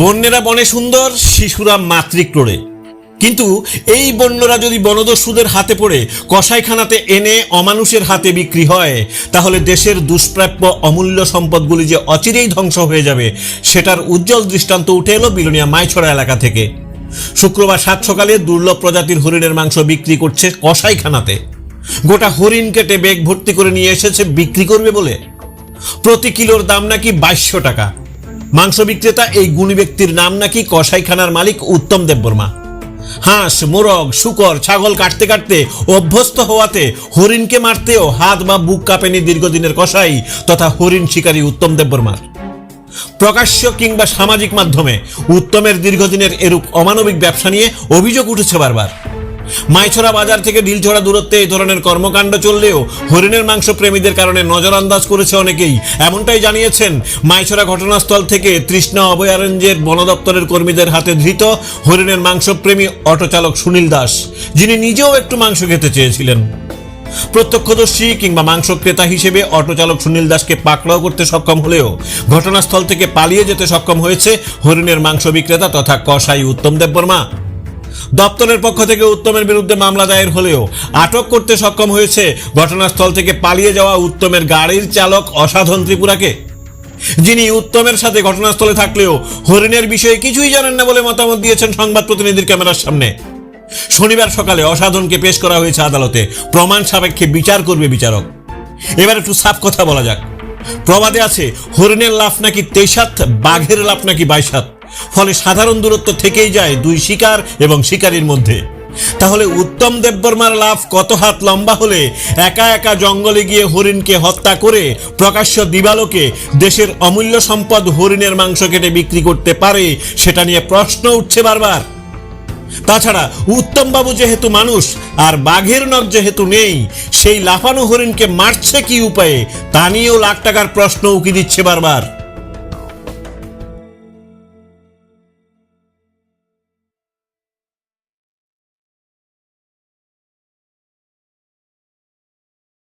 বন্যেরা বনে সুন্দর, শিশুরা মাতৃক্রোড়ে কিন্তু এই বন্যরা যদি বনদস্যুদের হাতে পড়ে, কসাইখানাতে এনে অমানুষের হাতে বিক্রি হয়, তাহলে দেশের দুষ্প্রাপ্য অমূল্য সম্পদগুলি যে অচিরেই ধ্বংস হয়ে যাবে, সেটার উজ্জ্বল দৃষ্টান্ত উঠে এলো বিলোনিয়া মাইছড়া এলাকা থেকে। শুক্রবার সাত সকালে দুর্লভ প্রজাতির হরিণের মাংস বিক্রি করছে কসাইখানাতে। গোটা হরিণ কেটে বেগ ভর্তি করে নিয়ে এসেছে, বিক্রি করবে বলে। প্রতি কিলোর দাম নাকি বাইশশো টাকা। মাংস বিক্রেতা, এই গুণী ব্যক্তির নাম নাকি কসাইখানার মালিক উত্তম দেববর্মা হাঁস, মোরগ, শুকর, ছাগল কাটতে কাটতে অভ্যস্ত হওয়াতে হরিণকে মারতেও হাত বা বুক কাঁপেনি দীর্ঘদিনের কসাই তথা হরিণ শিকারী উত্তম দেববর্মার প্রকাশ্য কিংবা সামাজিক মাধ্যমে উত্তমের দীর্ঘদিনের এরূপ অমানবিক ব্যবসা নিয়ে অভিযোগ উঠেছে বারবার। মাইছড়া বাজার থেকে ঢিলছড়া দূরত্বে এই ধরনের কর্মকাণ্ড চললেও হরিণের মাংস প্রেমীদের কারণে নজরআন্দাজ করেছে অনেকেই। এমনটাই জানিয়েছেন মাইছড়া ঘটনাস্থল থেকে তৃষ্ণা অভয়ারণ্যের বন দপ্তরের কর্মীদের হাতে ধৃত হরিণের মাংস প্রেমী অটোচালক সুনীল দাস, যিনি নিজেও একটু মাংস খেতে চেয়েছিলেন। প্রত্যক্ষদর্শী কিংবা মাংস ক্রেতা হিসেবে অটোচালক সুনীল দাসকে পাকড়াও করতে সক্ষম হলেও ঘটনাস্থল থেকে পালিয়ে যেতে সক্ষম হয়েছে হরিণের মাংস বিক্রেতা তথা কসাই উত্তম দেববর্মা। দপ্তরের পক্ষ থেকে উত্তমের বিরুদ্ধে মামলা দায়ের হলেও আটক করতে সক্ষম হয়েছে ঘটনাস্থল থেকে পালিয়ে যাওয়া উত্তমের গাড়ির চালক অসাধন ত্রিপুরাকে। যিনি উত্তমের সাথে ঘটনাস্থলে থাকলেও হরিণের বিষয়ে কিছুই জানেন না বলে মতামত দিয়েছেন সংবাদ প্রতিনিধির ক্যামেরার সামনে। শনিবার সকালে অসাধনকে পেশ করা হয়েছে আদালতে। প্রমাণ সাপেক্ষে বিচার করবে বিচারক। এবার একটু সাফ কথা বলা যাক। প্রবাদে আছে, হরিণের লাফ নাকি তেইশাত বাঘের লাফ নাকি বাইশাত ফলে সাধারণ দূরত্ব থেকেই যায় দুই শিকার এবং শিকারীর মধ্যে। তাহলে উত্তম দেববর্মার লাভ কত হাত লম্বা হলে একা একা জঙ্গলে গিয়ে হরিণকে হত্যা করে প্রকাশ্য দিবালোকে দেশের অমূল্য সম্পদ হরিণের মাংস কেটে বিক্রি করতে পারে, সেটা নিয়ে প্রশ্ন উঠছে বারবার। তাছাড়া উত্তমবাবু যেহেতু মানুষ আর বাঘের নখ যেহেতু নেই, সেই লাফানো হরিণকে মারছে কি উপায়ে, তা নিয়েও লাখ টাকার প্রশ্ন উকি দিচ্ছে বারবার।